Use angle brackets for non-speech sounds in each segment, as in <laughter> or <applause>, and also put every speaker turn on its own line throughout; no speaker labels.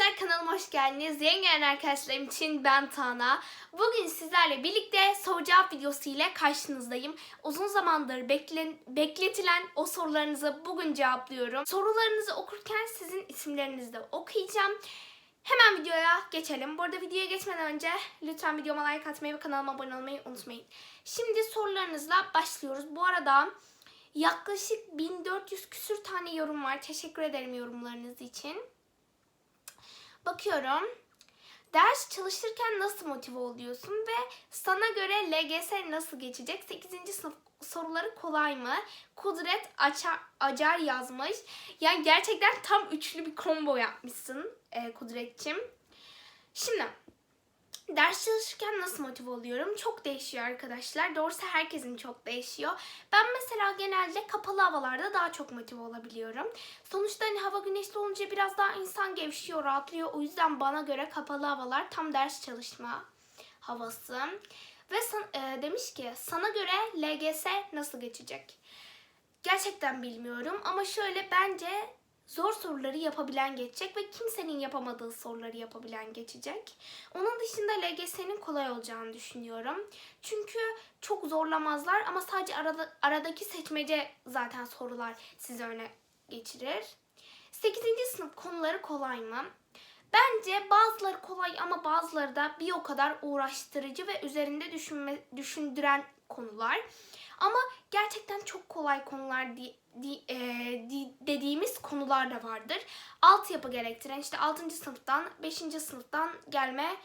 arkadaşlar kanalıma hoş geldiniz. Yeni gelen arkadaşlarım için ben Tana. Bugün sizlerle birlikte soru cevap videosu ile karşınızdayım. Uzun zamandır beklen, bekletilen o sorularınızı bugün cevaplıyorum. Sorularınızı okurken sizin isimlerinizi de okuyacağım. Hemen videoya geçelim. Bu arada videoya geçmeden önce lütfen videoma like atmayı ve kanalıma abone olmayı unutmayın. Şimdi sorularınızla başlıyoruz. Bu arada yaklaşık 1400 küsür tane yorum var. Teşekkür ederim yorumlarınız için. Bakıyorum. Ders çalışırken nasıl motive oluyorsun ve sana göre LGS nasıl geçecek? 8. sınıf soruları kolay mı? Kudret Açar, Acar yazmış. Yani gerçekten tam üçlü bir combo yapmışsın e, Kudretçim. Şimdi ders çalışırken nasıl motive oluyorum? Çok değişiyor arkadaşlar. Doğrusu herkesin çok değişiyor. Ben mesela genelde kapalı havalarda daha çok motive olabiliyorum. Sonuçta hani hava güneşli olunca biraz daha insan gevşiyor, rahatlıyor. O yüzden bana göre kapalı havalar tam ders çalışma havası. Ve san- e, demiş ki sana göre LGS nasıl geçecek? Gerçekten bilmiyorum ama şöyle bence zor soruları yapabilen geçecek ve kimsenin yapamadığı soruları yapabilen geçecek. Onun dışında LGS'nin kolay olacağını düşünüyorum. Çünkü çok zorlamazlar ama sadece arada, aradaki seçmece zaten sorular sizi öne geçirir. 8. sınıf konuları kolay mı? Bence bazıları kolay ama bazıları da bir o kadar uğraştırıcı ve üzerinde düşünme, düşündüren konular. Ama gerçekten çok kolay konular di, di- e, di- dediğimiz konular da vardır. Altyapı gerektiren işte 6. sınıftan 5. sınıftan gelme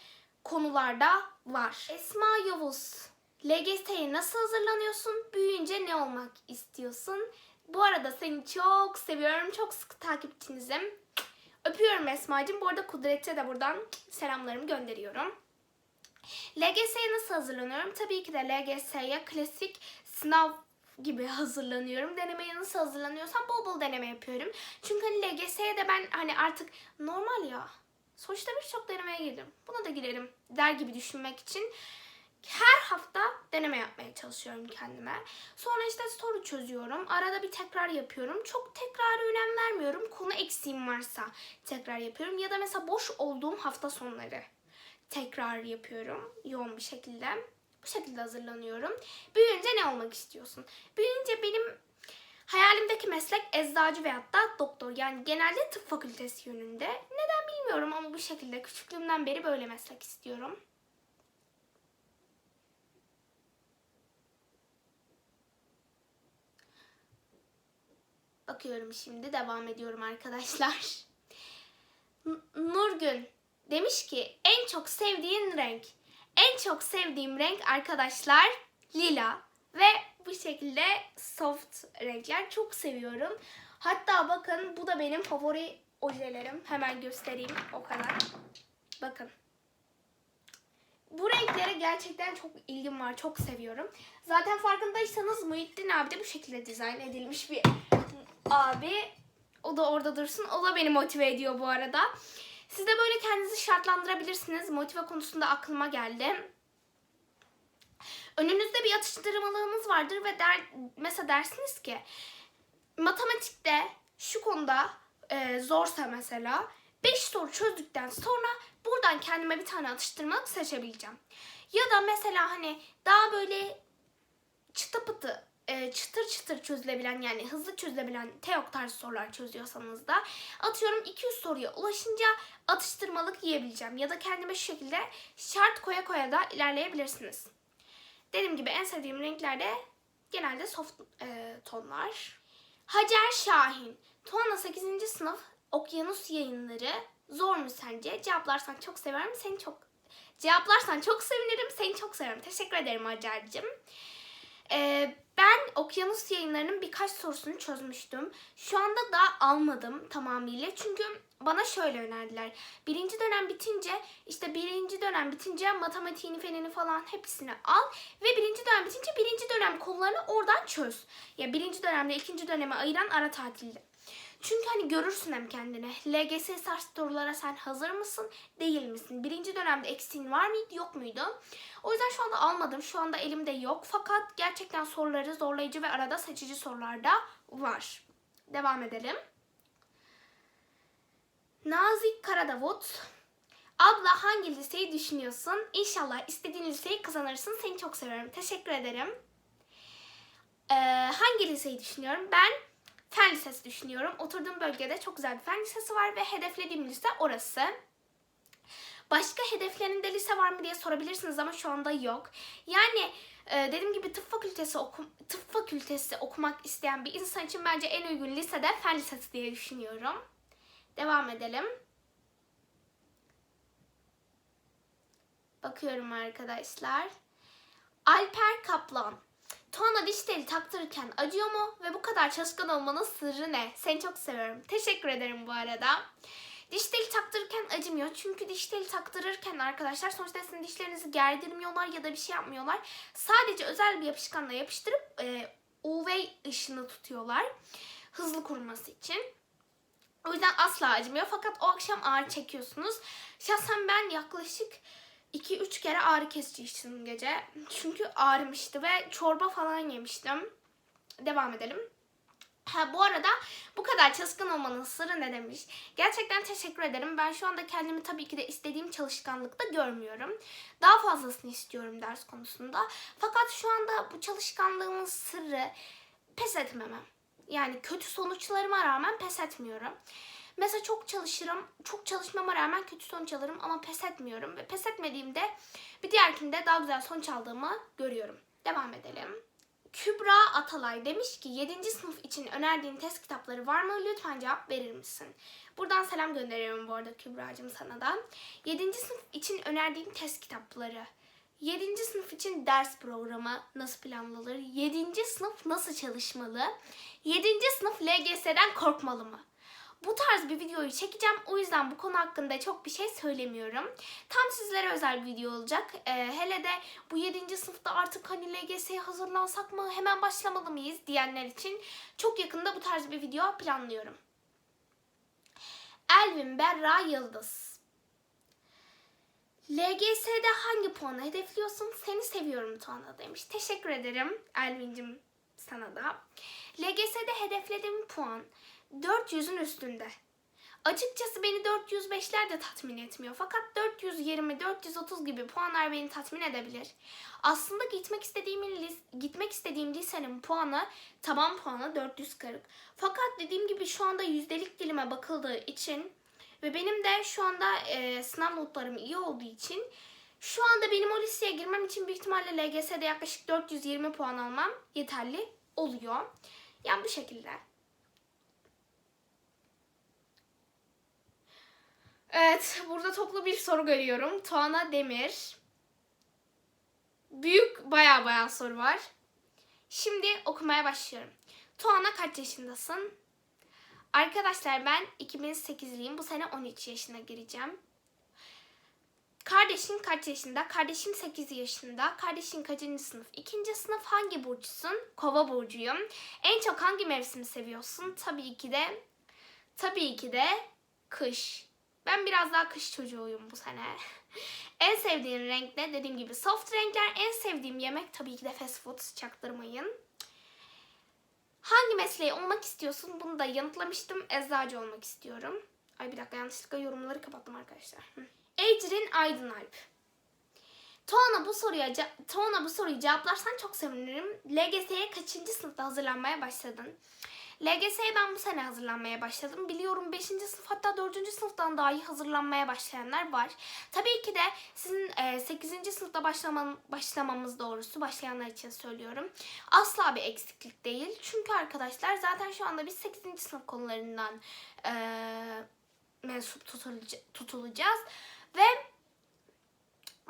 konular da var. Esma Yavuz, LGS'ye nasıl hazırlanıyorsun? Büyüyünce ne olmak istiyorsun? Bu arada seni çok seviyorum. Çok sıkı takipçinizim. Öpüyorum Esma'cığım. Bu arada Kudret'e de buradan selamlarımı gönderiyorum. LGS'ye nasıl hazırlanıyorum? Tabii ki de LGS'ye klasik sınav gibi hazırlanıyorum. Denemeye nasıl hazırlanıyorsam bol bol deneme yapıyorum. Çünkü hani LGS'ye de ben hani artık normal ya. Sonuçta birçok denemeye girdim. Buna da girerim der gibi düşünmek için her hafta deneme yapmaya çalışıyorum kendime. Sonra işte soru çözüyorum. Arada bir tekrar yapıyorum. Çok tekrara önem vermiyorum. Konu eksiğim varsa tekrar yapıyorum. Ya da mesela boş olduğum hafta sonları tekrar yapıyorum yoğun bir şekilde. Bu şekilde hazırlanıyorum. Büyüyünce ne olmak istiyorsun? Büyüyünce benim hayalimdeki meslek eczacı veyahut da doktor. Yani genelde tıp fakültesi yönünde. Neden bilmiyorum ama bu şekilde küçüklüğümden beri böyle meslek istiyorum. Bakıyorum şimdi devam ediyorum arkadaşlar. <laughs> N- Nurgün demiş ki en çok sevdiğin renk. En çok sevdiğim renk arkadaşlar lila ve bu şekilde soft renkler çok seviyorum. Hatta bakın bu da benim favori ojelerim. Hemen göstereyim o kadar. Bakın. Bu renklere gerçekten çok ilgim var. Çok seviyorum. Zaten farkındaysanız Muhittin abi de bu şekilde dizayn edilmiş bir abi. O da orada dursun. O da beni motive ediyor bu arada. Siz de böyle kendinizi şartlandırabilirsiniz. Motive konusunda aklıma geldi. Önünüzde bir atıştırmalığınız vardır ve der, mesela dersiniz ki matematikte şu konuda e, zorsa mesela 5 soru çözdükten sonra buradan kendime bir tane atıştırmalık seçebileceğim. Ya da mesela hani daha böyle çıtı pıtı e, çıtır çıtır çözülebilen yani hızlı çözülebilen teok tarzı sorular çözüyorsanız da atıyorum 200 soruya ulaşınca atıştırmalık yiyebileceğim ya da kendime şu şekilde şart koya koya da ilerleyebilirsiniz. Dediğim gibi en sevdiğim renkler de genelde soft e, tonlar. Hacer Şahin. Tuana 8. sınıf Okyanus yayınları zor mu sence? Cevaplarsan çok severim. Seni çok Cevaplarsan çok sevinirim. Seni çok severim. Teşekkür ederim Hacer'cim. Ee, ben okyanus yayınlarının birkaç sorusunu çözmüştüm. Şu anda da almadım tamamıyla. Çünkü bana şöyle önerdiler. Birinci dönem bitince işte birinci dönem bitince matematiğini fenini falan hepsini al. Ve birinci dönem bitince birinci dönem konularını oradan çöz. Ya birinci dönemle ikinci döneme ayıran ara tatilde. Çünkü hani görürsün hem kendine. LGS sars sorulara sen hazır mısın? Değil misin? Birinci dönemde eksiğin var mıydı? Yok muydu? O yüzden şu anda almadım. Şu anda elimde yok. Fakat gerçekten soruları zorlayıcı ve arada seçici sorular da var. Devam edelim. Nazik Karadavut. Abla hangi liseyi düşünüyorsun? İnşallah istediğin liseyi kazanırsın. Seni çok seviyorum. Teşekkür ederim. Ee, hangi liseyi düşünüyorum? Ben Fen Lisesi düşünüyorum. Oturduğum bölgede çok güzel bir fen lisesi var ve hedeflediğim lise orası. Başka hedeflerinde lise var mı diye sorabilirsiniz ama şu anda yok. Yani e, dediğim gibi tıp fakültesi oku, tıp fakültesi okumak isteyen bir insan için bence en uygun lise de fen lisesi diye düşünüyorum. Devam edelim. Bakıyorum arkadaşlar. Alper Kaplan. Tuana diş teli taktırırken acıyor mu? Ve bu kadar çalışkan olmanın sırrı ne? Seni çok seviyorum. Teşekkür ederim bu arada. Diş teli taktırırken acımıyor. Çünkü diş teli taktırırken arkadaşlar sonuçta sizin dişlerinizi gerdirmiyorlar ya da bir şey yapmıyorlar. Sadece özel bir yapışkanla yapıştırıp e, UV ışını tutuyorlar. Hızlı kuruması için. O yüzden asla acımıyor. Fakat o akşam ağrı çekiyorsunuz. Şahsen ben yaklaşık 2-3 kere ağrı kesici içtim gece. Çünkü ağrımıştı ve çorba falan yemiştim. Devam edelim. Ha, bu arada bu kadar çalışkan olmanın sırrı ne demiş? Gerçekten teşekkür ederim. Ben şu anda kendimi tabii ki de istediğim çalışkanlıkta görmüyorum. Daha fazlasını istiyorum ders konusunda. Fakat şu anda bu çalışkanlığımın sırrı pes etmemem. Yani kötü sonuçlarıma rağmen pes etmiyorum. Mesela çok çalışırım, çok çalışmama rağmen kötü sonuç alırım ama pes etmiyorum. Ve pes etmediğimde bir diğerkinde daha güzel sonuç aldığımı görüyorum. Devam edelim. Kübra Atalay demiş ki 7. sınıf için önerdiğin test kitapları var mı? Lütfen cevap verir misin? Buradan selam gönderiyorum bu arada Kübra'cığım sana da. 7. sınıf için önerdiğim test kitapları. 7. sınıf için ders programı nasıl planlanır? 7. sınıf nasıl çalışmalı? 7. sınıf LGS'den korkmalı mı? Bu tarz bir videoyu çekeceğim. O yüzden bu konu hakkında çok bir şey söylemiyorum. Tam sizlere özel bir video olacak. Ee, hele de bu 7. sınıfta artık hani LGS'ye hazırlansak mı hemen başlamalı mıyız diyenler için çok yakında bu tarz bir video planlıyorum. Elvin Berra Yıldız LGS'de hangi puanı hedefliyorsun? Seni seviyorum Tuana demiş. Teşekkür ederim Elvin'cim sana da. LGS'de hedeflediğim puan 400'ün üstünde. Açıkçası beni 405'ler de tatmin etmiyor. Fakat 420, 430 gibi puanlar beni tatmin edebilir. Aslında gitmek istediğim gitmek istediğim lisenin puanı taban puanı 440. Fakat dediğim gibi şu anda yüzdelik dilime bakıldığı için ve benim de şu anda e, sınav notlarım iyi olduğu için şu anda benim o liseye girmem için büyük ihtimalle LGS'de yaklaşık 420 puan almam yeterli oluyor. Yani bu şekilde. Evet, burada toplu bir soru görüyorum. Tuana Demir. Büyük baya baya soru var. Şimdi okumaya başlıyorum. Tuana kaç yaşındasın? Arkadaşlar ben 2008'liyim. Bu sene 13 yaşına gireceğim. Kardeşin kaç yaşında? Kardeşim 8 yaşında. Kardeşin kaçıncı sınıf? İkinci sınıf hangi burcusun? Kova burcuyum. En çok hangi mevsimi seviyorsun? Tabii ki de tabii ki de kış. Ben biraz daha kış çocuğuyum bu sene. <laughs> en sevdiğim renk ne? Dediğim gibi soft renkler. En sevdiğim yemek tabii ki de fast food. Çaktırmayın. Hangi mesleği olmak istiyorsun? Bunu da yanıtlamıştım. Eczacı olmak istiyorum. Ay bir dakika yanlışlıkla yorumları kapattım arkadaşlar. Ecrin Aydınalp. Tuana bu soruya Tuana bu soruyu cevaplarsan çok sevinirim. LGS'ye kaçıncı sınıfta hazırlanmaya başladın? LGS'ye ben bu sene hazırlanmaya başladım. Biliyorum 5. sınıf hatta 4. sınıftan daha iyi hazırlanmaya başlayanlar var. Tabii ki de sizin 8. E, sınıfta başlamam, başlamamız doğrusu başlayanlar için söylüyorum. Asla bir eksiklik değil. Çünkü arkadaşlar zaten şu anda biz 8. sınıf konularından e, mensup tutulacağız. Ve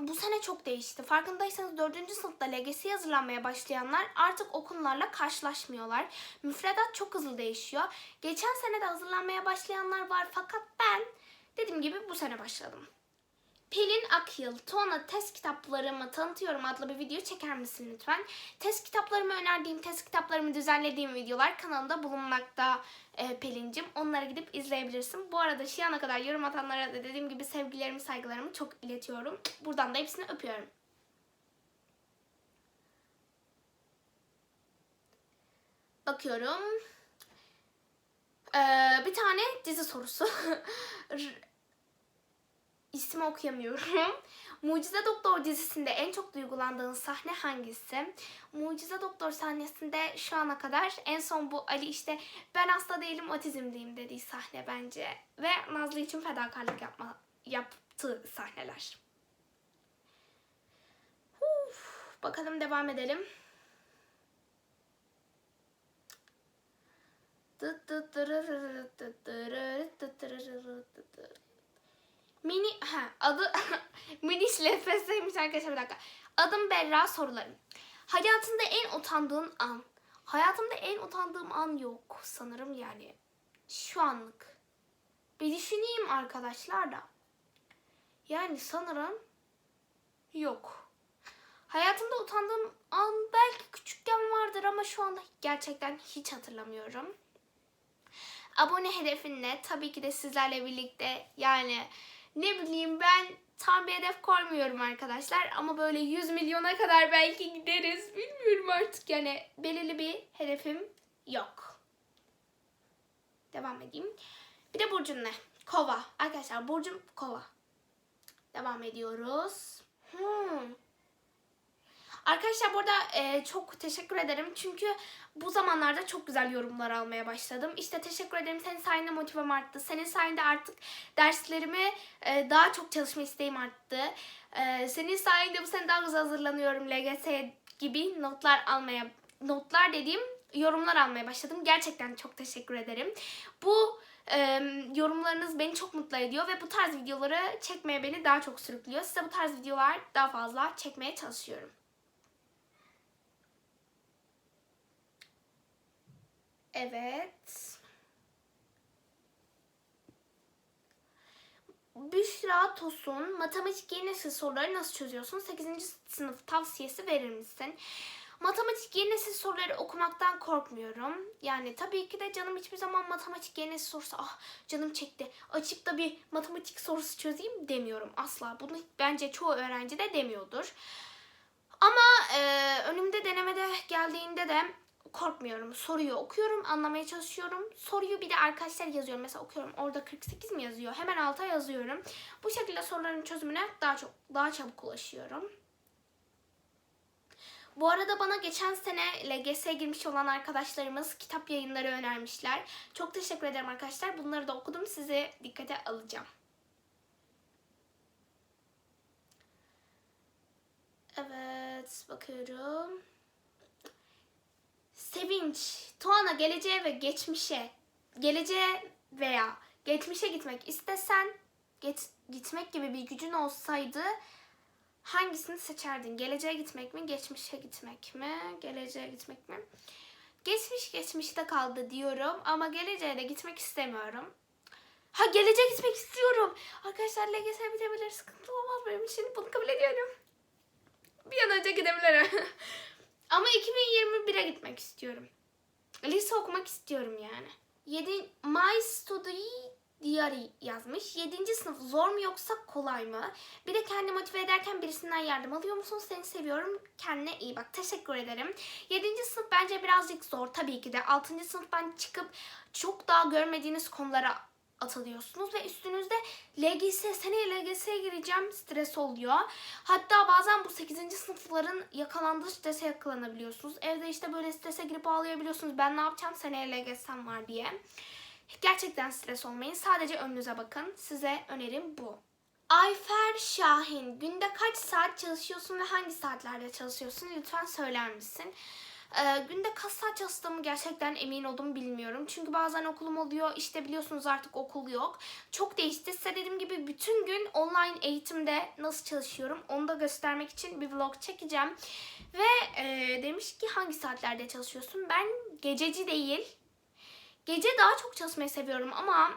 bu sene çok değişti. Farkındaysanız 4. sınıfta LGS'ye hazırlanmaya başlayanlar artık o karşılaşmıyorlar. Müfredat çok hızlı değişiyor. Geçen sene de hazırlanmaya başlayanlar var fakat ben dediğim gibi bu sene başladım. Pelin Akyıl, Tuana test kitaplarımı tanıtıyorum adlı bir video çeker misin lütfen? Test kitaplarımı önerdiğim, test kitaplarımı düzenlediğim videolar kanalımda bulunmakta e, Pelin'cim. Onlara gidip izleyebilirsin. Bu arada şu ana kadar yorum atanlara da dediğim gibi sevgilerimi, saygılarımı çok iletiyorum. Buradan da hepsini öpüyorum. Bakıyorum. Ee, bir tane dizi sorusu. <laughs> İsmi okuyamıyorum. <laughs> Mucize Doktor dizisinde en çok duygulandığın sahne hangisi? Mucize Doktor sahnesinde şu ana kadar en son bu Ali işte ben hasta değilim otizmliyim dediği sahne bence. Ve Nazlı için fedakarlık yapma, yaptığı sahneler. Uf, bakalım devam edelim. Mini ha adı <laughs> Miniş LFS'ymiş arkadaşlar bir dakika. Adım Berra sorularım. Hayatında en utandığın an. Hayatımda en utandığım an yok sanırım yani. Şu anlık. Bir düşüneyim arkadaşlar da. Yani sanırım yok. Hayatımda utandığım an belki küçükken vardır ama şu anda gerçekten hiç hatırlamıyorum. Abone hedefin ne? Tabii ki de sizlerle birlikte yani ne bileyim ben tam bir hedef koymuyorum arkadaşlar ama böyle 100 milyona kadar belki gideriz. Bilmiyorum artık yani belirli bir hedefim yok. Devam edeyim. Bir de burcun ne? Kova. Arkadaşlar burcum kova. Devam ediyoruz. Hmm. Arkadaşlar burada e, çok teşekkür ederim. Çünkü bu zamanlarda çok güzel yorumlar almaya başladım. İşte teşekkür ederim. Senin sayende motivem arttı. Senin sayende artık derslerimi e, daha çok çalışma isteğim arttı. E, senin sayende bu sene daha güzel hazırlanıyorum. LGS gibi notlar almaya notlar dediğim yorumlar almaya başladım. Gerçekten çok teşekkür ederim. Bu e, yorumlarınız beni çok mutlu ediyor ve bu tarz videoları çekmeye beni daha çok sürüklüyor. Size bu tarz videolar daha fazla çekmeye çalışıyorum. Evet. Büşra Tosun, matematik yeni nesil soruları nasıl çözüyorsun? 8. sınıf tavsiyesi verir misin? Matematik yeni nesil soruları okumaktan korkmuyorum. Yani tabii ki de canım hiçbir zaman matematik yeni nesil sorusu ah canım çekti. Açıp da bir matematik sorusu çözeyim demiyorum asla. Bunu bence çoğu öğrenci de demiyordur. Ama e, önümde denemede geldiğinde de korkmuyorum. Soruyu okuyorum, anlamaya çalışıyorum. Soruyu bir de arkadaşlar yazıyorum. Mesela okuyorum orada 48 mi yazıyor? Hemen alta yazıyorum. Bu şekilde soruların çözümüne daha çok daha çabuk ulaşıyorum. Bu arada bana geçen sene LGS'ye girmiş olan arkadaşlarımız kitap yayınları önermişler. Çok teşekkür ederim arkadaşlar. Bunları da okudum. Size dikkate alacağım. Evet, bakıyorum. Sevinç, Tuana geleceğe ve geçmişe, geleceğe veya geçmişe gitmek istesen, get, gitmek gibi bir gücün olsaydı hangisini seçerdin? Geleceğe gitmek mi, geçmişe gitmek mi? Geleceğe gitmek mi? Geçmiş geçmişte kaldı diyorum ama geleceğe de gitmek istemiyorum. Ha geleceğe gitmek istiyorum. Arkadaşlar LGS bitebilir. Sıkıntı olmaz benim için. Bunu kabul ediyorum. Bir an önce gidebilirim. <laughs> Ama 2021'e gitmek istiyorum. Lise okumak istiyorum yani. 7 My Study Diary yazmış. 7. sınıf zor mu yoksa kolay mı? Bir de kendini motive ederken birisinden yardım alıyor musun? Seni seviyorum. Kendine iyi bak. Teşekkür ederim. 7. sınıf bence birazcık zor tabii ki de. 6. sınıftan çıkıp çok daha görmediğiniz konulara atılıyorsunuz ve üstünüzde LGS, seneye LGS'ye gireceğim stres oluyor. Hatta bazen bu 8. sınıfların yakalandığı strese yakalanabiliyorsunuz. Evde işte böyle strese girip ağlayabiliyorsunuz. Ben ne yapacağım seneye LGS'm var diye. Gerçekten stres olmayın. Sadece önünüze bakın. Size önerim bu. Ayfer Şahin, günde kaç saat çalışıyorsun ve hangi saatlerde çalışıyorsun? Lütfen söyler misin? Ee, günde kaç saat çalıştığımı gerçekten emin oldum bilmiyorum. Çünkü bazen okulum oluyor. İşte biliyorsunuz artık okul yok. Çok değişti. Size dediğim gibi bütün gün online eğitimde nasıl çalışıyorum onu da göstermek için bir vlog çekeceğim. Ve e, demiş ki hangi saatlerde çalışıyorsun? Ben gececi değil. Gece daha çok çalışmayı seviyorum ama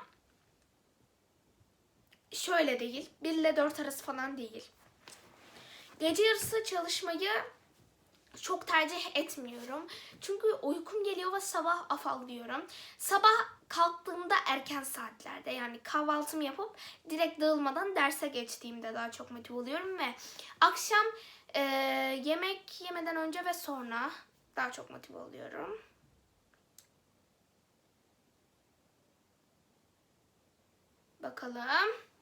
şöyle değil. 1 ile 4 arası falan değil. Gece yarısı çalışmayı çok tercih etmiyorum. Çünkü uykum geliyor ve sabah afallıyorum. Sabah kalktığımda erken saatlerde yani kahvaltımı yapıp direkt dağılmadan derse geçtiğimde daha çok motive oluyorum ve akşam e, yemek yemeden önce ve sonra daha çok motive oluyorum. Bakalım.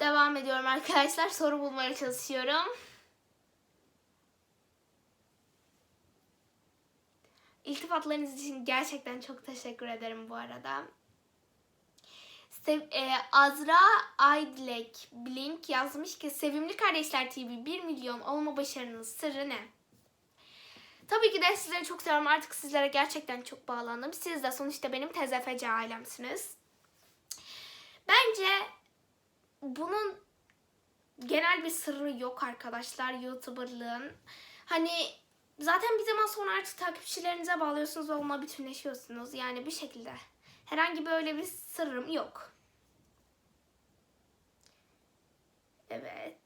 Devam ediyorum arkadaşlar. Soru bulmaya çalışıyorum. İltifatlarınız için gerçekten çok teşekkür ederim bu arada. Sev, e, Azra Aydlek Blink yazmış ki Sevimli Kardeşler TV 1 milyon olma başarının sırrı ne? Tabii ki de sizleri çok seviyorum. Artık sizlere gerçekten çok bağlandım. Siz de sonuçta benim TZFC ailemsiniz. Bence bunun genel bir sırrı yok arkadaşlar YouTuber'lığın. Hani zaten bir zaman sonra artık takipçilerinize bağlıyorsunuz ve onunla bütünleşiyorsunuz. Yani bir şekilde. Herhangi böyle bir sırrım yok. Evet.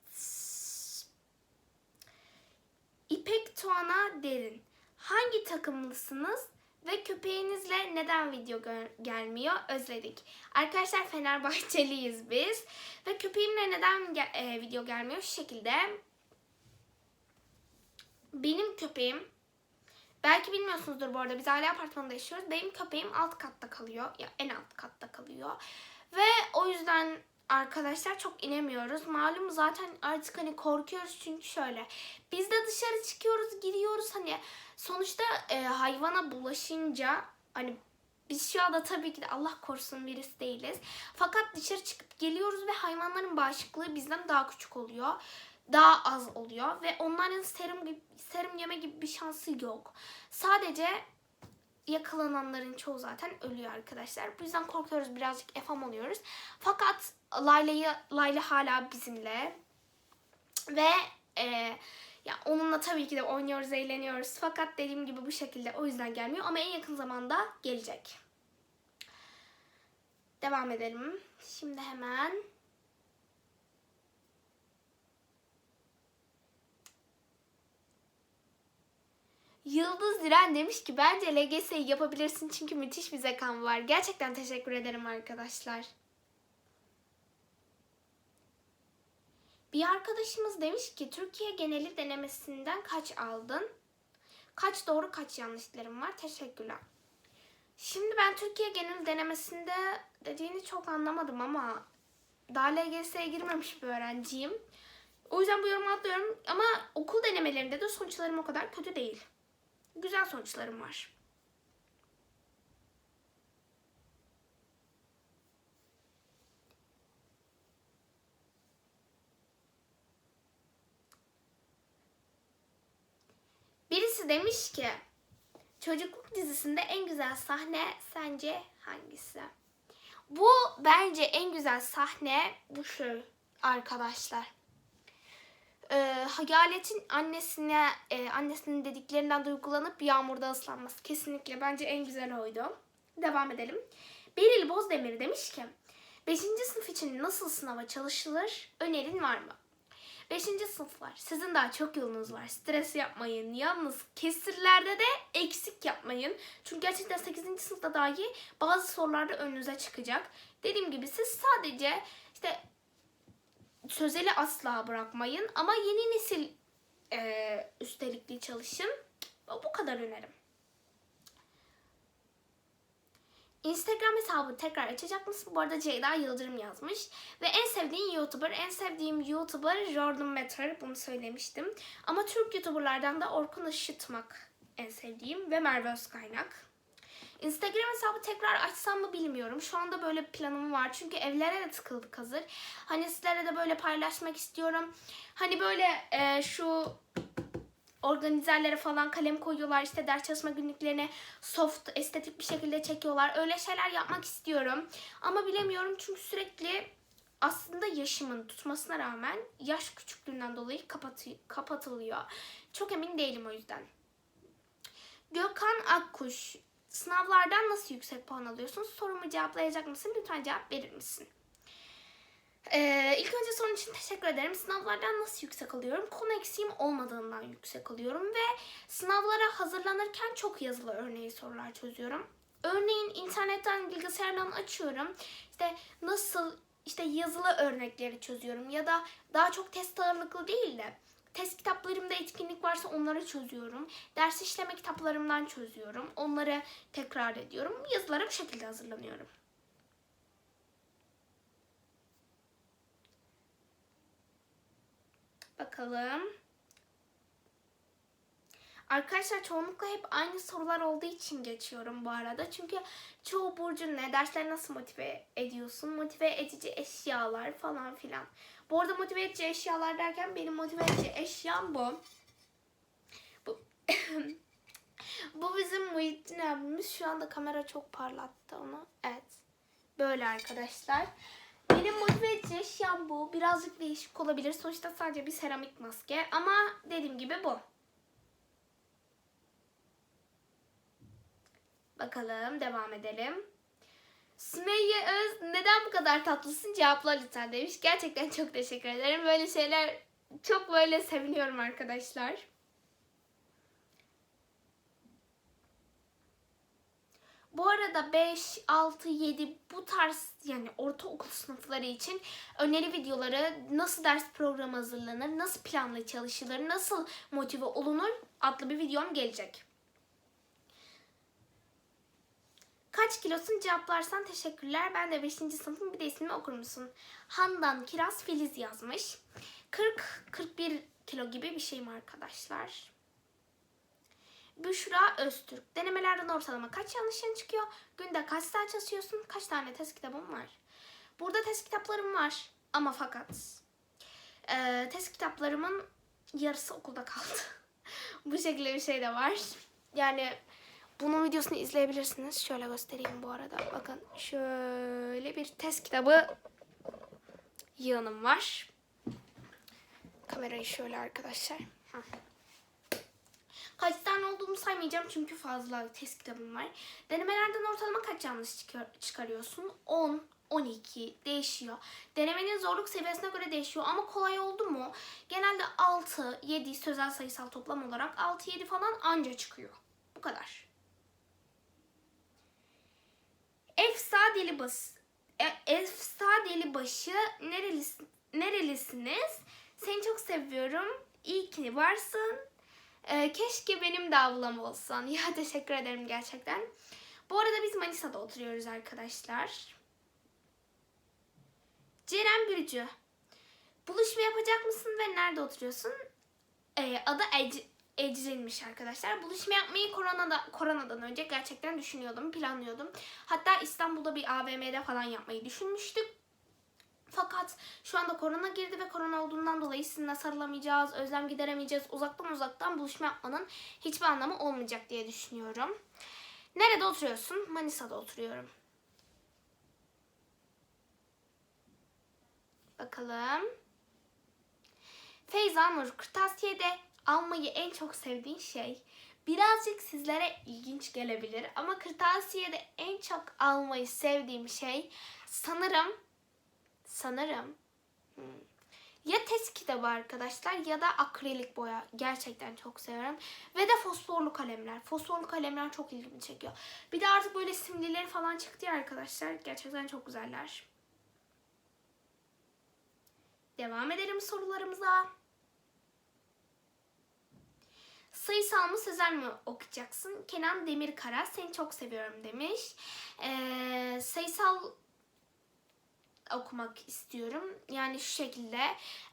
İpek Tuana Derin. Hangi takımlısınız ve köpeğinizle neden video gelmiyor? Özledik. Arkadaşlar Fenerbahçeliyiz biz. Ve köpeğimle neden ge- e, video gelmiyor? Şu şekilde. Benim köpeğim Belki bilmiyorsunuzdur bu arada biz aile apartmanında yaşıyoruz. Benim köpeğim alt katta kalıyor. Ya en alt katta kalıyor. Ve o yüzden arkadaşlar çok inemiyoruz. Malum zaten artık hani korkuyoruz çünkü şöyle. Biz de dışarı çıkıyoruz, giriyoruz hani sonuçta e, hayvana bulaşınca hani biz şu anda tabii ki de Allah korusun virüs değiliz. Fakat dışarı çıkıp geliyoruz ve hayvanların bağışıklığı bizden daha küçük oluyor. Daha az oluyor ve onların serum gibi, serum yeme gibi bir şansı yok. Sadece yakalananların çoğu zaten ölüyor arkadaşlar. Bu yüzden korkuyoruz birazcık efam oluyoruz. Fakat Layla'yı Layla hala bizimle ve e, ya onunla tabii ki de oynuyoruz, eğleniyoruz. Fakat dediğim gibi bu şekilde o yüzden gelmiyor ama en yakın zamanda gelecek. Devam edelim. Şimdi hemen Yıldız Diren demiş ki bence LGS'yi yapabilirsin çünkü müthiş bir zekan var. Gerçekten teşekkür ederim arkadaşlar. Bir arkadaşımız demiş ki Türkiye geneli denemesinden kaç aldın? Kaç doğru kaç yanlışlarım var? Teşekkürler. Şimdi ben Türkiye genel denemesinde dediğini çok anlamadım ama daha LGS'ye girmemiş bir öğrenciyim. O yüzden bu yorumu atlıyorum ama okul denemelerinde de sonuçlarım o kadar kötü değil. Güzel sonuçlarım var. Birisi demiş ki çocukluk dizisinde en güzel sahne sence hangisi? Bu bence en güzel sahne bu şu arkadaşlar. Ee, Hayalet'in annesine e, annesinin dediklerinden duygulanıp yağmurda ıslanması kesinlikle bence en güzel oydu. Devam edelim. Beril Bozdemir demiş ki 5. sınıf için nasıl sınava çalışılır? Önerin var mı? 5. sınıflar sizin daha çok yolunuz var. Stres yapmayın. Yalnız kesirlerde de eksik yapmayın. Çünkü gerçekten 8. sınıfta dahi bazı sorularda önünüze çıkacak. Dediğim gibi siz sadece işte sözeli asla bırakmayın ama yeni nesil e, üstelikli çalışın. Bu kadar önerim. Instagram hesabı tekrar açacak mısın? Bu arada Ceyda Yıldırım yazmış. Ve en sevdiğin YouTuber, en sevdiğim YouTuber Jordan Matter. Bunu söylemiştim. Ama Türk YouTuberlardan da Orkun Işıtmak en sevdiğim ve Merve Özkaynak. Instagram hesabı tekrar açsam mı bilmiyorum. Şu anda böyle planım var. Çünkü evlere de tıkıldık hazır. Hani sizlere de böyle paylaşmak istiyorum. Hani böyle e, şu organizerlere falan kalem koyuyorlar. işte ders çalışma günlüklerine soft, estetik bir şekilde çekiyorlar. Öyle şeyler yapmak istiyorum. Ama bilemiyorum çünkü sürekli aslında yaşımın tutmasına rağmen yaş küçüklüğünden dolayı kapatı kapatılıyor. Çok emin değilim o yüzden. Gökhan Akkuş Sınavlardan nasıl yüksek puan alıyorsun? Sorumu cevaplayacak mısın? Lütfen cevap verir misin? Ee, ilk önce sorun için teşekkür ederim. Sınavlardan nasıl yüksek alıyorum? Konu eksiğim olmadığından yüksek alıyorum ve sınavlara hazırlanırken çok yazılı örneği sorular çözüyorum. Örneğin internetten bilgisayardan açıyorum. İşte nasıl işte yazılı örnekleri çözüyorum ya da daha çok test ağırlıklı değil de test kitaplarımda etkinlik varsa onları çözüyorum. Ders işleme kitaplarımdan çözüyorum. Onları tekrar ediyorum. Yazılara bu şekilde hazırlanıyorum. Bakalım. Arkadaşlar çoğunlukla hep aynı sorular olduğu için geçiyorum bu arada. Çünkü çoğu burcu ne dersleri nasıl motive ediyorsun? Motive edici eşyalar falan filan. Bu arada motive edici eşyalar derken benim motive edici eşyam bu. Bu, <coughs> bu bizim Muhittin abimiz. Şu anda kamera çok parlattı onu. Evet. Böyle arkadaşlar. Benim motive edici eşyam bu. Birazcık değişik olabilir. Sonuçta sadece bir seramik maske. Ama dediğim gibi bu. Bakalım devam edelim. Sümeyye Öz neden bu kadar tatlısın cevapla lütfen demiş. Gerçekten çok teşekkür ederim. Böyle şeyler çok böyle seviniyorum arkadaşlar. Bu arada 5, 6, 7 bu tarz yani ortaokul sınıfları için öneri videoları nasıl ders programı hazırlanır, nasıl planlı çalışılır, nasıl motive olunur adlı bir videom gelecek. Kaç kilosun cevaplarsan teşekkürler. Ben de 5. sınıfım bir de ismini okur musun? Handan Kiraz Filiz yazmış. 40-41 kilo gibi bir şeyim arkadaşlar. Büşra Öztürk. Denemelerden ortalama kaç yanlışın çıkıyor? Günde kaç saat çalışıyorsun? Kaç tane test kitabın var? Burada test kitaplarım var. Ama fakat e, test kitaplarımın yarısı okulda kaldı. <laughs> Bu şekilde bir şey de var. Yani bunun videosunu izleyebilirsiniz. Şöyle göstereyim bu arada. Bakın şöyle bir test kitabı yığınım var. Kamerayı şöyle arkadaşlar. Kaç tane olduğunu saymayacağım çünkü fazla test kitabım var. Denemelerden ortalama kaç yanlış çıkar- çıkarıyorsun? 10, 12 değişiyor. Denemenin zorluk seviyesine göre değişiyor ama kolay oldu mu? Genelde 6, 7 sözel sayısal toplam olarak 6, 7 falan anca çıkıyor. Bu kadar. Efsa Delibas. E, Efsa Delibaşı nerelis, nerelisiniz? Seni çok seviyorum. İyi ki varsın. E, keşke benim de ablam olsan. <laughs> Ya teşekkür ederim gerçekten. Bu arada biz Manisa'da oturuyoruz arkadaşlar. Ceren Bürcü. Buluşma yapacak mısın ve nerede oturuyorsun? E, adı Ece, Ecrin'miş arkadaşlar. Buluşma yapmayı koronada, koronadan önce gerçekten düşünüyordum, planlıyordum. Hatta İstanbul'da bir AVM'de falan yapmayı düşünmüştük. Fakat şu anda korona girdi ve korona olduğundan dolayı sizinle sarılamayacağız, özlem gideremeyeceğiz. Uzaktan uzaktan buluşma yapmanın hiçbir anlamı olmayacak diye düşünüyorum. Nerede oturuyorsun? Manisa'da oturuyorum. Bakalım. Feyza Nur, kırtasiyede almayı en çok sevdiğin şey? Birazcık sizlere ilginç gelebilir ama kırtasiyede en çok almayı sevdiğim şey sanırım sanırım hmm, ya test kitabı arkadaşlar ya da akrilik boya. Gerçekten çok seviyorum ve de fosforlu kalemler. Fosforlu kalemler çok ilgimi çekiyor. Bir de artık böyle simlileri falan çıktı ya arkadaşlar. Gerçekten çok güzeller. Devam edelim sorularımıza Sayısal mı sözel mi okuyacaksın? Kenan Demirkara seni çok seviyorum demiş. Ee, sayısal okumak istiyorum. Yani şu şekilde.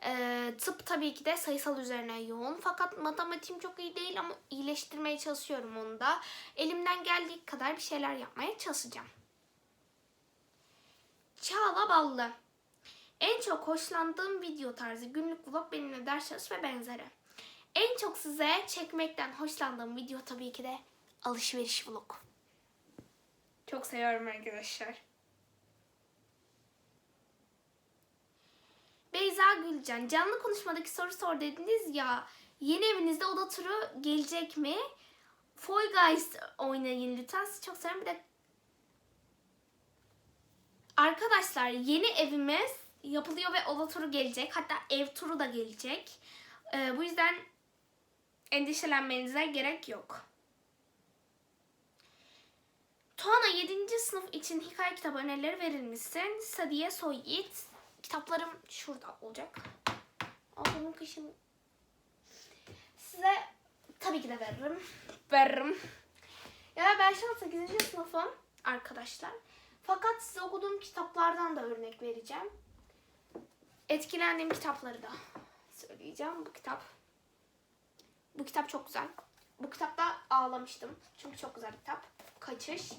Ee, tıp tabii ki de sayısal üzerine yoğun. Fakat matematiğim çok iyi değil ama iyileştirmeye çalışıyorum onu da. Elimden geldiği kadar bir şeyler yapmaya çalışacağım. Çağla Ballı. En çok hoşlandığım video tarzı günlük vlog benimle ders çalış ve benzeri. Çok size çekmekten hoşlandığım video tabii ki de alışveriş vlog. Çok seviyorum arkadaşlar. Beyza Gülcan, canlı konuşmadaki soru sor dediniz ya. Yeni evinizde oda turu gelecek mi? Fall Guys oynayın lütfen. Sizi çok seviyorum. Bir de Arkadaşlar yeni evimiz yapılıyor ve oda turu gelecek. Hatta ev turu da gelecek. Ee, bu yüzden endişelenmenize gerek yok. Tuana 7. sınıf için hikaye kitabı önerileri verir misin? Sadiye Soyit. Kitaplarım şurada olacak. Bunun kışın size tabii ki de veririm. Veririm. Ya ben şu an 8. sınıfım arkadaşlar. Fakat size okuduğum kitaplardan da örnek vereceğim. Etkilendiğim kitapları da söyleyeceğim. Bu kitap. Bu kitap çok güzel. Bu kitapta ağlamıştım. Çünkü çok güzel bir kitap. Kaçış.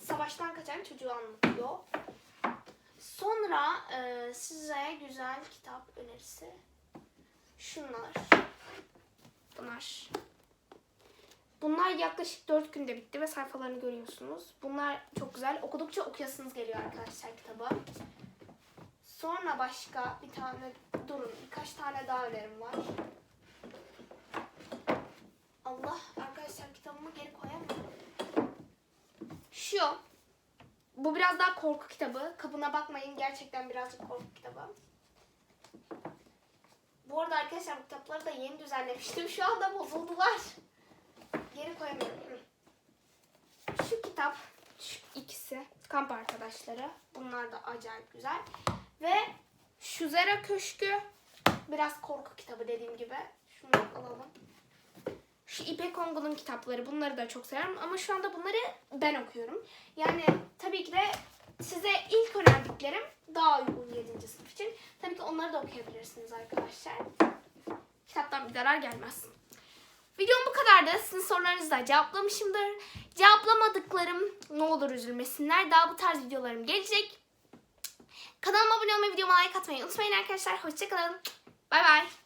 Savaştan kaçan çocuğu anlatıyor. Sonra e, size güzel kitap önerisi. Şunlar. Bunlar. Bunlar yaklaşık 4 günde bitti ve sayfalarını görüyorsunuz. Bunlar çok güzel. Okudukça okuyasınız geliyor arkadaşlar kitabı. Sonra başka bir tane durun birkaç tane daha önerim var. Allah arkadaşlar kitabımı geri koyamıyorum. Şu. Bu biraz daha korku kitabı. Kapına bakmayın gerçekten birazcık korku kitabı. Bu arada arkadaşlar bu kitapları da yeni düzenlemiştim. Şu anda bozuldular. Geri koyamıyorum. Şu kitap, şu ikisi kamp arkadaşları. Bunlar da acayip güzel. Ve şu Zera Köşkü biraz korku kitabı dediğim gibi. Şunu alalım. Şu İpek Ongun'un kitapları bunları da çok severim ama şu anda bunları ben okuyorum. Yani tabii ki de size ilk önerdiklerim daha uygun 7. sınıf için. Tabii ki onları da okuyabilirsiniz arkadaşlar. Kitaptan bir zarar gelmez. Videom bu kadardı. Sizin sorularınızı da cevaplamışımdır. Cevaplamadıklarım ne olur üzülmesinler. Daha bu tarz videolarım gelecek. Kanalıma abone olmayı, videoma like atmayı unutmayın arkadaşlar. Hoşçakalın. Bay bay.